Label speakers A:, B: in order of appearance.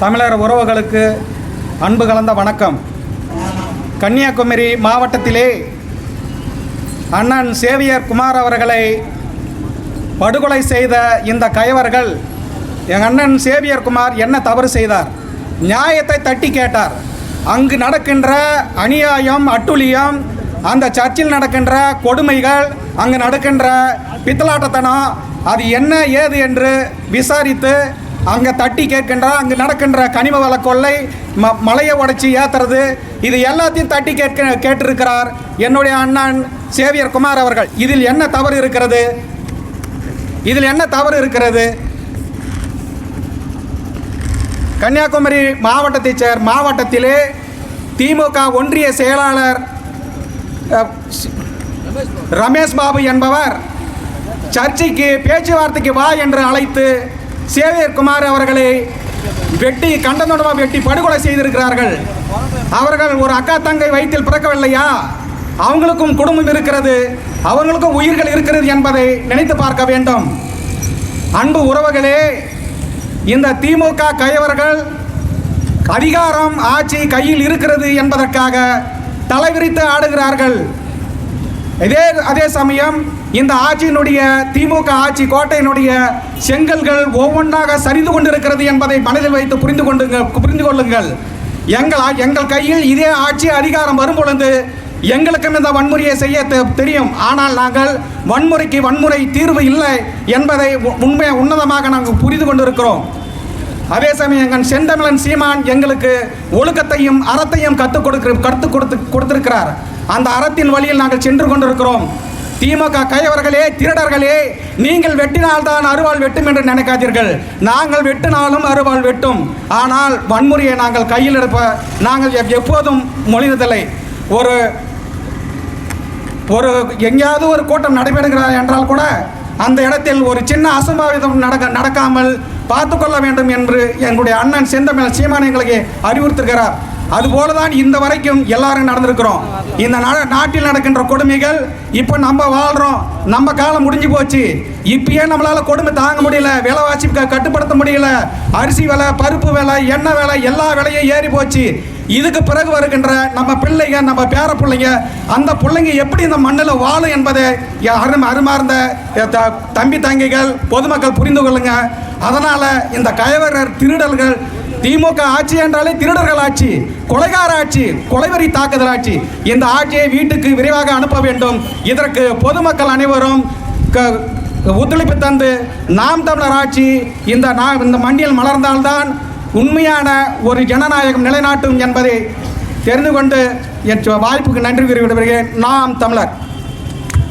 A: தமிழர் உறவுகளுக்கு அன்பு கலந்த வணக்கம். கன்னியாகுமரி மாவட்டத்திலே அண்ணன் சேவியர் குமார் அவர்களை படுகொலை செய்த இந்த கயவர்கள் எங்கள் அண்ணன் சேவியர் குமார் என்ன தவறு செய்தார்? நியாயத்தை தட்டி கேட்டார். அங்கு நடக்கின்ற அநியாயம் அட்டுழியம் அந்த சர்ச்சில் நடக்கின்ற கொடுமைகள் அங்கு நடக்கின்ற பித்தலாட்டத்தனம் அது என்ன ஏது என்று விசாரித்து அங்கே தட்டி கேட்கின்ற அங்கே நடக்கின்ற கனிம வள கொள்ளை ம மலையை உடைச்சி ஏற்றுறது இது எல்லாத்தையும் தட்டி கேட்க கேட்டிருக்கிறார் என்னுடைய அண்ணன் சேவியர் குமார் அவர்கள். இதில் என்ன தவறு இருக்கிறது? இதில் என்ன தவறு இருக்கிறது? கன்னியாகுமரி மாவட்டத்தைச் சேர் மாவட்டத்திலே திமுக ஒன்றிய செயலாளர் ரமேஷ் பாபு என்பவர் சர்ச்சைக்கு பேச்சுவார்த்தைக்கு வா என்று அழைத்து சேவியர் குமார் அவர்களை வெட்டி கண்டனமாக வெட்டி படுகொலை செய்திருக்கிறார்கள். அவர்கள் ஒரு அக்கா தங்கை வயிற்றில் பிறக்கவில்லையா? அவங்களுக்கும் குடும்பம் இருக்கிறது. அவங்களுக்கும் உயிர்கள் இருக்கிறது என்பதை நினைத்து பார்க்க வேண்டும். அன்பு உறவுகளே இந்த திமுக கையவர்கள் அதிகாரம் ஆட்சி கையில் இருக்கிறது என்பதற்காக தலைவிரித்து ஆடுகிறார்கள். இதே அதே சமயம் இந்த ஆட்சியினுடைய திமுக ஆட்சி கோட்டையினுடைய செங்கல்கள் ஒவ்வொன்றாக சரிந்து கொண்டிருக்கிறது என்பதை மனதில் வைத்து புரிந்து கொண்டு புரிந்து கொள்ளுங்கள். எங்கள் எங்கள் கையில் இதே ஆட்சி அதிகாரம் வரும் பொழுது எங்களுக்கும் இந்த வன்முறையை செய்ய தெ- தெரியும். ஆனால் நாங்கள் வன்முறைக்கு வன்முறை தீர்வு இல்லை என்பதை உ- உண்மை உன்னதமாக நாங்கள் புரிந்து கொண்டிருக்கிறோம். அதே சமயம் எங்கள் செந்தமிழன் சீமான் எங்களுக்கு ஒழுக்கத்தையும் அறத்தையும் கற்றுக் கொடுக்கிற கற்றுக் கொடுத்து கொடுத்திருக்கிறார். அந்த அறத்தின் வழியில் நாங்கள் சென்று கொண்டிருக்கிறோம். திமுக கையவர்களே திருடர்களே நீங்கள் வெட்டினால்தான் அருவாள் வெட்டும் என்று நினைக்காதீர்கள். நாங்கள் வெட்டினாலும் அருவாள் வெட்டும். ஆனால் வன்முறையை நாங்கள் கையில் எடுப்ப நாங்கள் எப்- எப்போதும் மொழிந்ததில்லை ஒரு ஒரு எங்கேயாவது ஒரு கூட்டம் நடைபெறுகிறார் என்றால் கூட அந்த இடத்தில் ஒரு சின்ன அசம்பாவிதம் நடக்க நடக்காமல் பார்த்து கொள்ள வேண்டும் என்று எங்களுடைய அண்ணன் செந்தமிழ் சீமான் எங்களுக்கு அறிவுறுத்துகிறார் அதுபோல தான் இந்த வரைக்கும் எல்லாரும் நடந்திருக்கிறோம். இந்த நாட்டில் நடக்கின்ற கொடுமைகள் இப்போ நம்ம வாழ்கிறோம் நம்ம காலம் முடிஞ்சு போச்சு. இப்பயே நம்மளால் கொடுமை தாங்க முடியல விலைவாசி கட்டுப்படுத்த முடியல. அரிசி விலை பருப்பு விலை எண்ணெய் விலை எல்லா விலையும் ஏறி போச்சு. இதுக்கு பிறகு வருகின்ற நம்ம பிள்ளைங்க நம்ம பேர பிள்ளைங்க அந்த பிள்ளைங்க எப்படி இந்த மண்ணில் வாழும் என்பதை எ- அரும் அருமார்ந்த த- தம்பி தங்கைகள் பொதுமக்கள் புரிந்து கொள்ளுங்க. அதனால் இந்த கயவரர் திருடல்கள் திமுக ஆட்சி என்றாலே திருடர்கள் ஆட்சி கொலைகார ஆட்சி கொலைவரி தாக்குதல் ஆட்சி. இந்த ஆட்சியை வீட்டுக்கு விரைவாக அனுப்ப வேண்டும். இதற்கு பொதுமக்கள் அனைவரும் க- ஒத்துழைப்பு தந்து நாம் தமிழர் ஆட்சி இந்த நா இந்த மண்டியில் மலர்ந்தால்தான் உண்மையான ஒரு ஜனநாயகம் நிலைநாட்டும் என்பதை தெரிந்து கொண்டு என் வாய்ப்புக்கு நன்றி கூறி விடுகிறேன் நாம் தமிழர்.